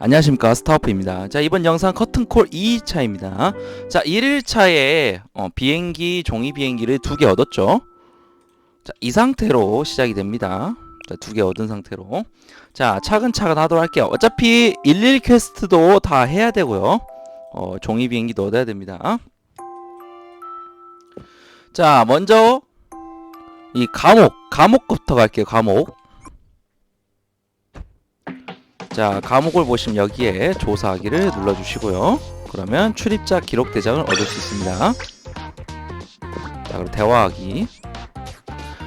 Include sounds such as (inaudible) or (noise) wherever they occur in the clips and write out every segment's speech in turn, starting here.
안녕하십니까 스타워프입니다. 자 이번 영상 커튼콜 2차입니다. 자 1일차에 어, 비행기 종이 비행기를 두 개 얻었죠. 자 이 상태로 시작이 됩니다. 자두 개 얻은 상태로 자 차근차근 하도록 할게요. 어차피 11 퀘스트도 다 해야 되고요. 어, 종이 비행기도 얻어야 됩니다. 자 먼저 이 감옥 감옥부터 갈게요. 감옥. 자 감옥을 보시면 여기에 조사하기를 눌러주시고요. 그러면 출입자 기록 대장을 얻을 수 있습니다. 자 그리고 대화하기.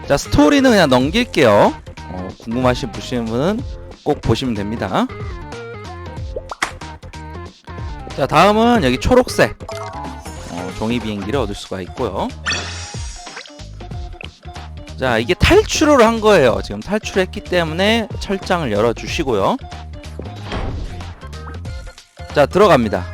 자 스토리는 그냥 넘길게요. 어, 궁금하신 보시는 분은 꼭 보시면 됩니다. 자 다음은 여기 초록색. 어, 종이 비행기를 얻을 수가 있고요. 자 이게 탈출을 한 거예요. 지금 탈출했기 때문에 철장을 열어 주시고요 자 들어갑니다.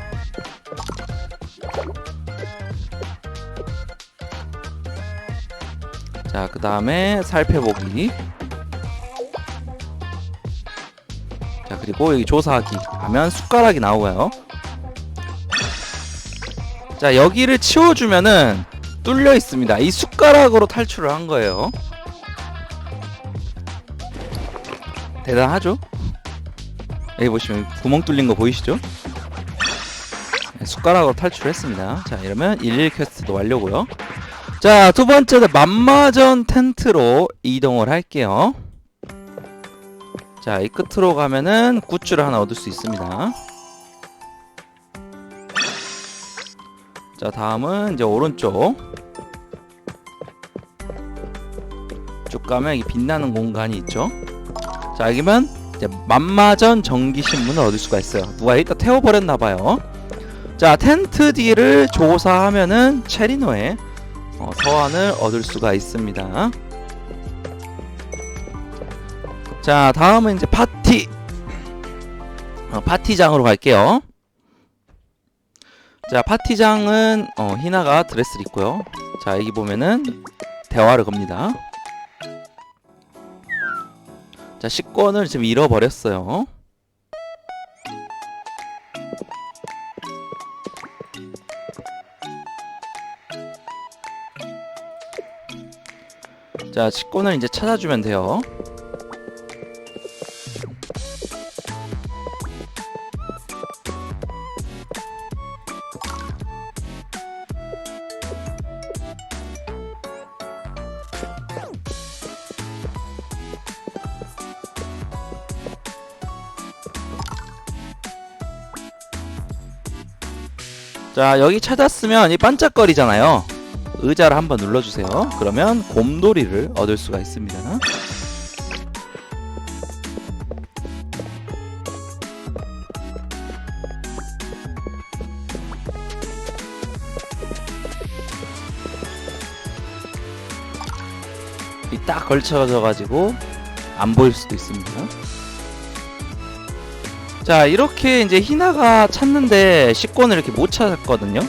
자 그 다음에 살펴보기. 자 그리고 여기 조사하기 하면 숟가락이 나오고요. 자 여기를 치워주면은 뚫려 있습니다. 이 숟가락으로 탈출을 한 거예요. 대단하죠? 여기 보시면 구멍 뚫린 거 보이시죠? 네, 숟가락으로 탈출했습니다. 자, 이러면 11 퀘스트도 완료고요. 자, 두 번째는 만마전 텐트로 이동을 할게요. 자, 이 끝으로 가면은 굿즈를 하나 얻을 수 있습니다. 자, 다음은 이제 오른쪽. 쭉 가면 이 빛나는 공간이 있죠. 자, 여기면 만마전 전기 신문을 얻을 수가 있어요. 누가 일단 태워버렸나 봐요. 자 텐트 뒤를 조사하면은 체리노의 어, 서한을 얻을 수가 있습니다. 자 다음은 이제 파티 어, 파티장으로 갈게요. 자 파티장은 어, 희나가 드레스를 입고요. 자 여기 보면은 대화를 겁니다. 자 식권을 지금 잃어버렸어요. 자 식권을 이제 찾아주면 돼요. 자 여기 찾았으면 이 반짝거리잖아요 의자를 한번 눌러주세요. 그러면 곰돌이를 얻을 수가 있습니다. 이 딱 걸쳐져 가지고 안 보일 수도 있습니다. 자 이렇게 이제 희나가 찾는데 식권을 이렇게 못 찾았거든요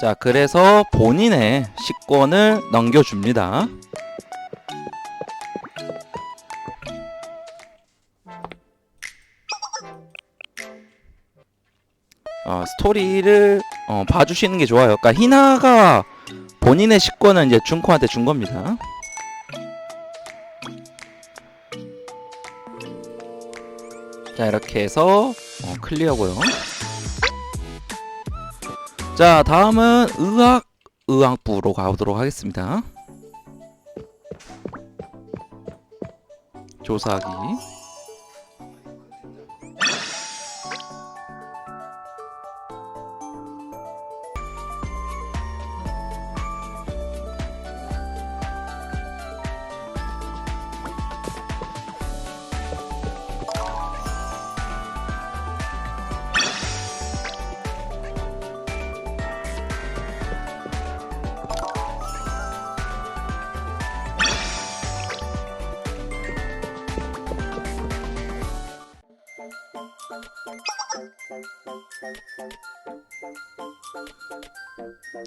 자 그래서 본인의 식권을 넘겨줍니다 어, 스토리를 어, 봐주시는 게 좋아요 그러니까 희나가 본인의 식권은 이제 준코한테 준 겁니다. 자 이렇게 해서 어, 클리어고요. 자 다음은 의학 의학부로 가보도록 하겠습니다. 조사하기.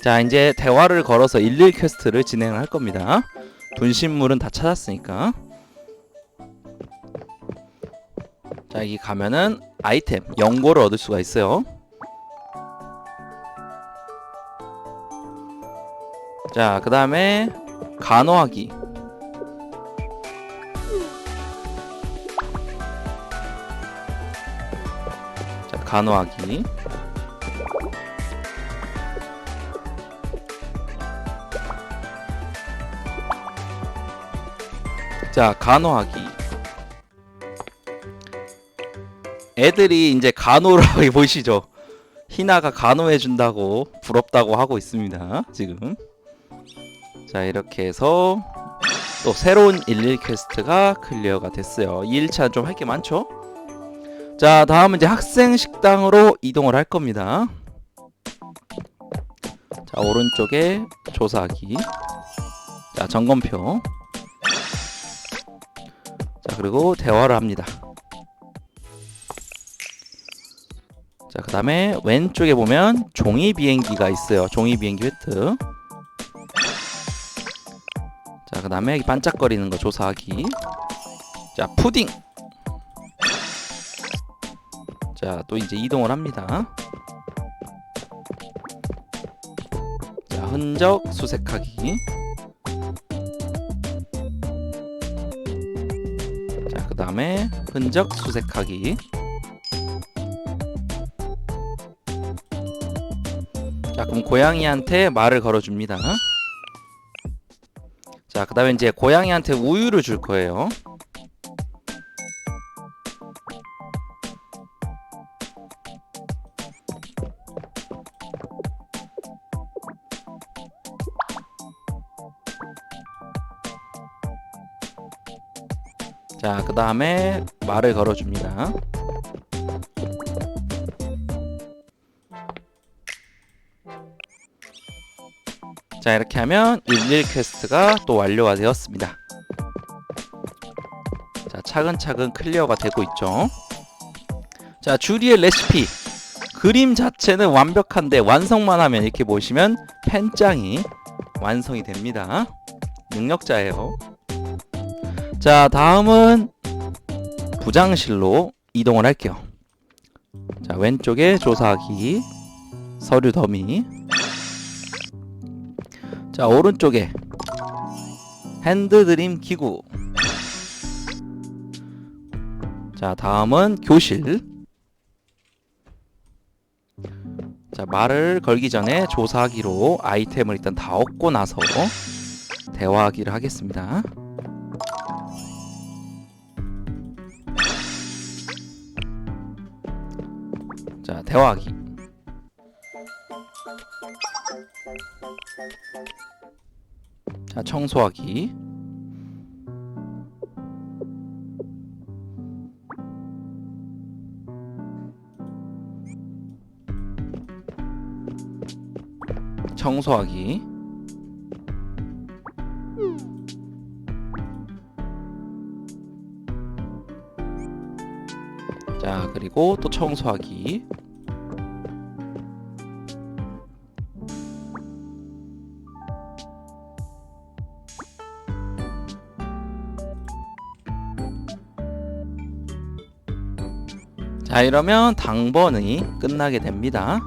자 이제 대화를 걸어서 11 퀘스트를 진행을 할 겁니다 분신물은 다 찾았으니까. 자, 여기 가면은 아이템, 연고를 얻을 수가 있어요. 자, 그 다음에 간호하기. 자, 간호하기. 자, 간호하기. 애들이 이제 간호를 하고 (laughs) 보이시죠? 희나가 간호해 준다고 부럽다고 하고 있습니다. 지금. 자, 이렇게 해서 또 새로운 11 퀘스트가 클리어가 됐어요. 2일차 좀 할 게 많죠? 자, 다음은 이제 학생 식당으로 이동을 할 겁니다. 자, 오른쪽에 조사하기. 자, 점검표. 자, 그리고 대화를 합니다. 자, 그 다음에 왼쪽에 보면 종이 비행기가 있어요. 종이 비행기 획득. 자, 그 다음에 반짝거리는 거 조사하기. 자, 푸딩. 자, 또 이제 이동을 합니다. 자, 흔적 수색하기. 다음에 흔적 수색하기. 자, 그럼 고양이한테 말을 걸어줍니다. 자, 그 다음에 이제 고양이한테 우유를 줄 거예요. 자, 그 다음에 말을 걸어줍니다. 자, 이렇게 하면 11 퀘스트가 또 완료가 되었습니다. 자, 차근차근 클리어가 되고 있죠. 자, 주리의 레시피. 그림 자체는 완벽한데 완성만 하면 이렇게 보시면 펜장이 완성이 됩니다. 능력자예요. 자, 다음은 부장실로 이동을 할게요. 자, 왼쪽에 조사하기, 서류 더미. 자, 오른쪽에 핸드드림 기구. 자, 다음은 교실. 자, 말을 걸기 전에 조사하기로 아이템을 일단 다 얻고 나서 대화하기를 하겠습니다. 자, 대화하기. 자, 청소하기. 청소하기. 그리고 또 청소하기. 자, 이러면 당번이 끝나게 됩니다.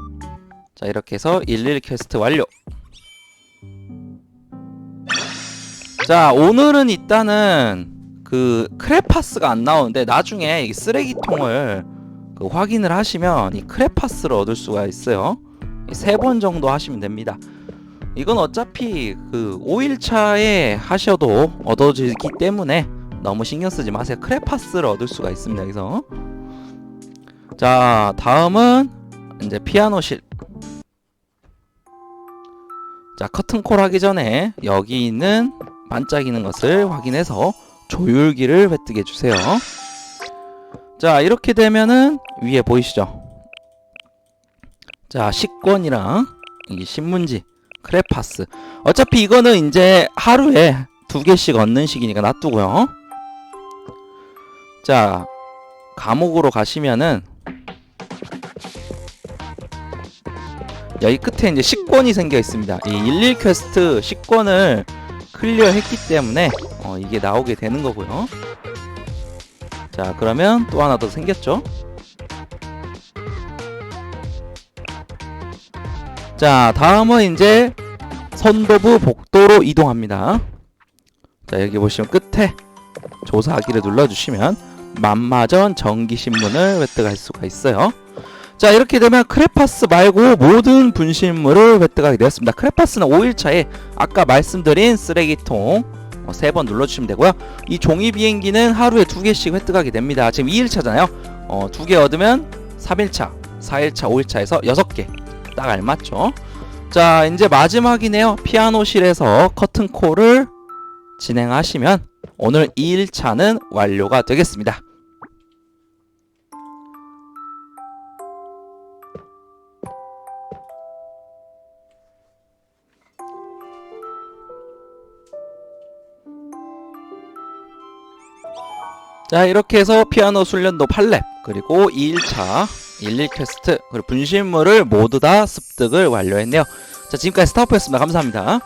자, 이렇게 해서 11 퀘스트 완료. 자, 오늘은 일단은 그 크레파스가 안 나오는데 나중에 이 쓰레기통을 그 확인을 하시면 이 크레파스를 얻을 수가 있어요. 세 번 정도 하시면 됩니다. 이건 어차피 그 5일차에 하셔도 얻어지기 때문에 너무 신경 쓰지 마세요. 크레파스를 얻을 수가 있습니다. 여기서. 자, 다음은 이제 피아노실. 자, 커튼콜 하기 전에 여기 있는 반짝이는 것을 확인해서 조율기를 획득해 주세요. 자, 이렇게 되면은 위에 보이시죠? 자, 식권이랑 이게 신문지, 크레파스. 어차피 이거는 이제 하루에 두 개씩 얻는 식이니까 놔두고요. 자, 감옥으로 가시면은 여기 끝에 이제 식권이 생겨 있습니다. 이 11 퀘스트 식권을 클리어 했기 때문에 어, 이게 나오게 되는 거고요. 자 그러면 또 하나 더 생겼죠. 자 다음은 이제 선도부 복도로 이동합니다. 자 여기 보시면 끝에 조사하기를 눌러주시면 만마전 정기신문을 획득할 수가 있어요. 자 이렇게 되면 크레파스 말고 모든 분신물을 획득하게 되었습니다. 크레파스는 5일차에 아까 말씀드린 쓰레기통 어, 세번 눌러주시면 되고요. 이 종이 비행기는 하루에 두 개씩 획득하게 됩니다. 지금 2일차잖아요. 어, 두 개 얻으면 3일차, 4일차, 5일차에서 6개 딱 알맞죠. 자 이제 마지막이네요. 피아노실에서 커튼콜을 진행하시면 오늘 2일차는 완료가 되겠습니다. 자 이렇게 해서 피아노 훈련도 8렙 그리고 2일차 11 퀘스트 그리고 분실물을 모두 다 습득을 완료했네요. 자 지금까지 스타프였습니다. 감사합니다